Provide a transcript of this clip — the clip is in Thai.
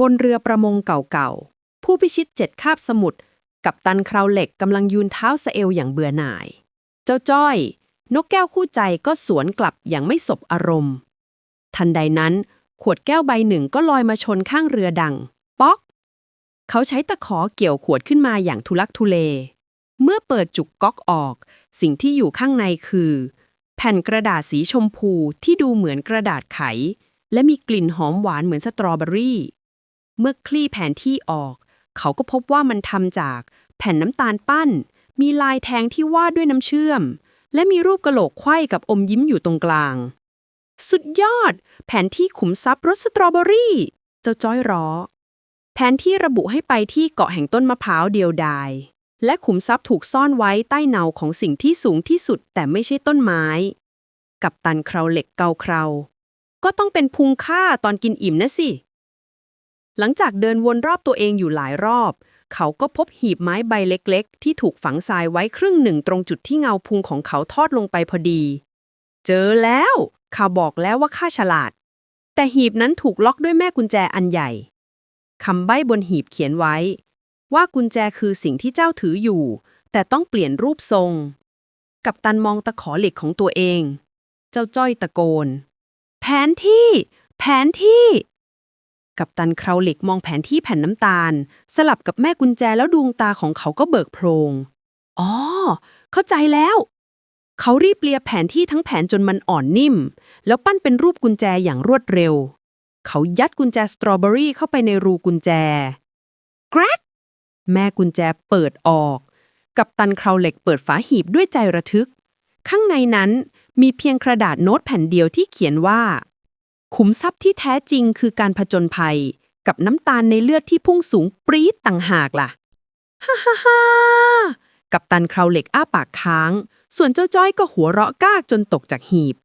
บนเรือประมงเก่าๆ ผู้พิชิตเจ็ดคาบสมุทรกับตันคราวเหล็กกำลังยืนเท้าสเอวอย่างเบื่อหน่าย เจ้าจ้อย นกแก้วคู่ใจก็สวนกลับอย่างไม่สบอารมณ์ ทันใดนั้น ขวดแก้วใบหนึ่งก็ลอยมาชนข้างเรือดัง ป๊อก เขาใช้ตะขอเกี่ยวขวดขึ้นมาอย่างทุลักทุเล เมื่อเปิดจุกก๊อกออก สิ่งที่อยู่ข้างในคือ แผ่นกระดาษสีชมพูที่ดูเหมือนกระดาษไข และมีกลิ่นหอมหวานเหมือนสตรอเบอรี่ เมื่อคลี่แผนที่ออก เขาก็พบว่ามันทำจากแผ่นน้ำตาลปั้น มีลายแทงที่วาดด้วยน้ำเชื่อม และมีรูปกระโหลกไขว้กับอมยิ้มอยู่ตรงกลาง สุดยอด แผนที่ขุมทรัพย์รสสตรอเบอรี่ เจ้าจ้อยร้อ แผนที่ระบุให้ไปที่เกาะแห่งต้นมะพร้าวเดียวดาย และขุมทรัพย์ถูกซ่อนไว้ใต้เนาของสิ่งที่สูงที่สุดแต่ไม่ใช่ต้นไม้ กับตันคราเหล็กเกาคราก็ต้องเป็นพุงค่าตอนกินอิ่มนะสิ หลังจากเดินวนรอบตัวเองอยู่หลายรอบ เขาก็พบหีบไม้ใบเล็กๆ ที่ถูกฝังทรายไว้ครึ่งหนึ่งตรงจุดที่เงาพุงของเขาทอดลงไปพอดี เจอแล้วข้าบอกแล้วว่าข้าฉลาด แต่หีบนั้นถูกล็อกด้วยแม่กุญแจอันใหญ่คำใบ้บนหีบเขียนไว้ ว่ากุญแจคือสิ่งที่เจ้าถืออยู่ แต่ต้องเปลี่ยนรูปทรง กับตันมองตะขอเหล็กของตัวเอง เจ้าจ้อยตะโกน แผนที่ แผนที่ กับตันเคราเล็กมองแผนที่แผ่นน้ำตาล สลับกับแม่กุญแจแล้วดวงตาของเขาก็เบิกโพลงอ๋อ เข้าใจแล้ว เขารีบเลียแผนที่ทั้งแผนจนมันอ่อนนิ่ม แล้วปั้นเป็นรูปกุญแจอย่างรวดเร็ว เขายัดกุญแจสตรอเบอรี่เข้าไปในรูกุญแจแกรกแม่กุญแจเปิดออก กับตันเคราเหล็กเปิดฝาหีบด้วยใจระทึก ข้างในนั้นมีเพียงกระดาษโน้ตแผ่นเดียวที่เขียนว่า ขุมทรัพย์ที่แท้จริงคือการผจญภัย กับน้ำตาลในเลือดที่พุ่งสูงปรี๊ดต่างหากล่ะ ฮ่าฮ่าฮ่ากับตันคราวเหล็กอ้าปากค้าง ส่วนเจ้าจ้อยก็หัวเราะก้ากจนตกจากหีบ